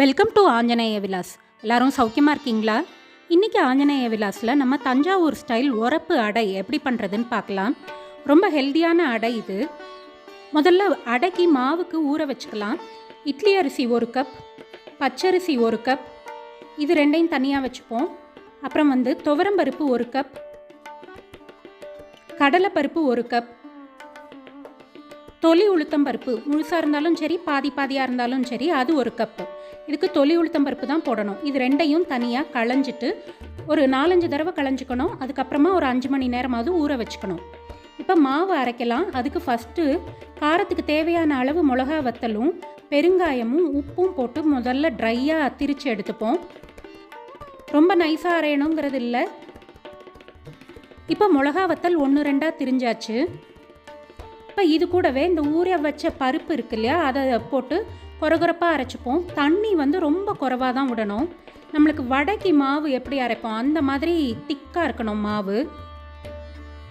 Welcome to Anjaneya Vilas எல்லாரும் சௌக்கியமாக இருக்கீங்களா? இன்றைக்கி ஆஞ்சநேய விலாஸில் நம்ம தஞ்சாவூர் ஸ்டைல் உரப்பு அடை எப்படி பண்ணுறதுன்னு பார்க்கலாம். ரொம்ப ஹெல்தியான அடை இது. முதல்ல அடைக்கு மாவுக்கு ஊற வச்சுக்கலாம். இட்லி அரிசி ஒரு கப் பச்சரிசி ஒரு கப் இது ரெண்டையும் தனியாக வச்சுப்போம். அப்புறம் வந்து துவரம்பருப்பு ஒரு கப் கடலைப்பருப்பு ஒரு கப் தொலி உளுத்தம் பருப்பு. முழுசாக இருந்தாலும் சரி பாதி பாதியாக இருந்தாலும் சரி அது ஒரு கப்பு இதுக்கு தொலி உளுத்தம் பருப்பு தான் போடணும். இது ரெண்டையும் தனியாக களைஞ்சிட்டு ஒரு நாலஞ்சு தடவை களைஞ்சிக்கணும். அதுக்கப்புறமா ஒரு அஞ்சு மணி நேரமாவது ஊற வச்சுக்கணும். இப்போ மாவு அரைக்கலாம். அதுக்கு ஃபஸ்ட்டு காரத்துக்கு தேவையான அளவு மிளகா வத்தலும் பெருங்காயமும் உப்பும் போட்டு முதல்ல ட்ரையாக திரித்து எடுத்துப்போம். ரொம்ப நைஸாக அரையணுங்கிறது இல்லை. இப்போ மிளகா வத்தல் ஒன்று ரெண்டாக திரிஞ்சாச்சு. இப்போ இது கூடவே இந்த ஊற வச்ச பருப்பு இருக்கு இல்லையா அதை போட்டு குறகுறப்பாக அரைச்சிப்போம். தண்ணி வந்து ரொம்ப குறைவாக தான் விடணும். நம்மளுக்கு வடைக்கு மாவு எப்படி அரைப்போம்? அந்த மாதிரி திக்காக இருக்கணும் மாவு.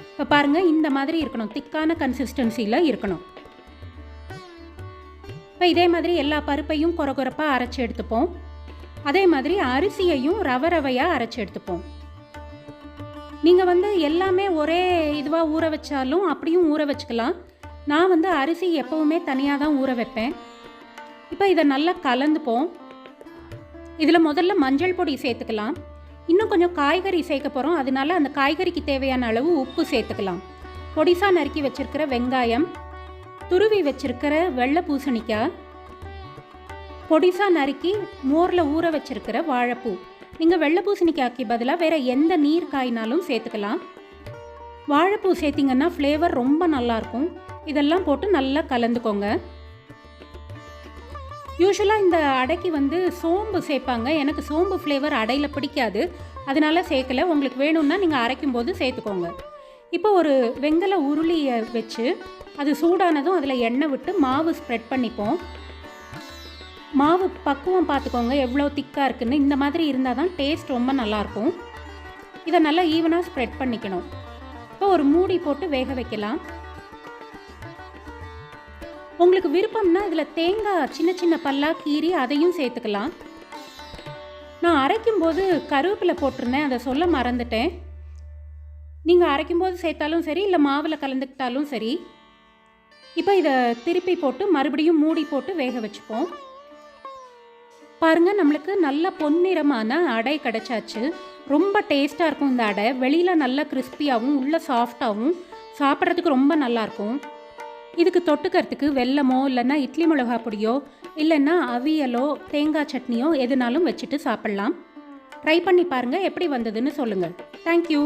இப்போ பாருங்கள் இந்த மாதிரி இருக்கணும். திக்கான கன்சிஸ்டன்சியில் இருக்கணும். இப்போ இதே மாதிரி எல்லா பருப்பையும் குறகுறப்பாக அரைச்சி எடுத்துப்போம். அதே மாதிரி அரிசியையும் ரவ ரவையாக அரைச்சி எடுத்துப்போம். நீங்கள் வந்து எல்லாமே ஒரே இதுவாக ஊற வச்சாலும் அப்படியும் ஊற வச்சுக்கலாம். நான் வந்து அரிசி எப்போவுமே தனியாக தான் ஊற வைப்பேன். இப்போ இதை நல்லா கலந்துப்போம். இதில் முதல்ல மஞ்சள் பொடி சேர்த்துக்கலாம். இன்னும் கொஞ்சம் காய்கறி சேர்க்க போகிறோம் அதனால அந்த காய்கறிக்கு தேவையான அளவு உப்பு சேர்த்துக்கலாம். பொடிசாக நறுக்கி வச்சுருக்கிற வெங்காயம் துருவி வச்சுருக்கிற வெள்ளை பூசணிக்காய் பொடிசாக நறுக்கி மோரில் ஊற வச்சுருக்கிற வாழைப்பூ. நீங்கள் வெள்ளை பூசணிக்காய்க்கு பதிலாக வேறு எந்த நீர் காய்னாலும் சேர்த்துக்கலாம். வாழைப்பூ சேர்த்திங்கன்னா ஃப்ளேவர் ரொம்ப நல்லாயிருக்கும். இதெல்லாம் போட்டு நல்லா கலந்துக்கோங்க. யூஸ்வலாக இந்த அடைக்கு வந்து சோம்பு சேர்ப்பாங்க. எனக்கு சோம்பு ஃப்ளேவர் அடையில் பிடிக்காது. அதனால் சேர்க்கல. உங்களுக்கு வேணும்னா நீங்கள் அரைக்கும் போது சேர்த்துக்கோங்க. இப்போ ஒரு வெங்கல உருளியை வச்சு அது சூடானதும் அதில் எண்ணெய் விட்டு மாவு ஸ்ப்ரெட் பண்ணிப்போம். மாவு பக்குவம் பார்த்துக்கோங்க எவ்வளோ திக்காக இருக்குன்னு. இந்த மாதிரி இருந்தால் தான் டேஸ்ட் ரொம்ப நல்லாயிருக்கும். இதை நல்லா ஈவனாக ஸ்ப்ரெட் பண்ணிக்கணும். இப்போ ஒரு மூடி போட்டு வேக வைக்கலாம். உங்களுக்கு விருப்பம்னா இதில் தேங்காய் சின்ன சின்ன பல்லாக கீறி அதையும் சேர்த்துக்கலாம். நான் அரைக்கும் போது கருவேப்பிலை போட்டிருந்தேன் அதை சொல்ல மறந்துட்டேன். நீங்கள் அரைக்கும் போது சேர்த்தாலும் சரி இல்லை மாவில் கலந்துக்கிட்டாலும் சரி. இப்போ இதை திருப்பி போட்டு மறுபடியும் மூடி போட்டு வேக வச்சுப்போம். பாருங்கள் நம்மளுக்கு நல்ல பொன்னிறமான அடை கிடச்சாச்சு. ரொம்ப டேஸ்ட்டாக இருக்கும் இந்த அடை. வெளியில் நல்லா கிறிஸ்பியாகவும் உள்ளே சாஃப்டாகவும் சாப்பிட்றதுக்கு ரொம்ப நல்லாயிருக்கும். இதுக்கு தொட்டுக்கிறதுக்கு வெல்லமோ இல்லைன்னா இட்லி மிளகா பொடியோ இல்லைன்னா அவியலோ தேங்காய் சட்னியோ எதுனாலும் வச்சுட்டு சாப்பிட்லாம். ட்ரை பண்ணி பாருங்கள் எப்படி வந்ததுன்னு சொல்லுங்கள் தேங்க்யூ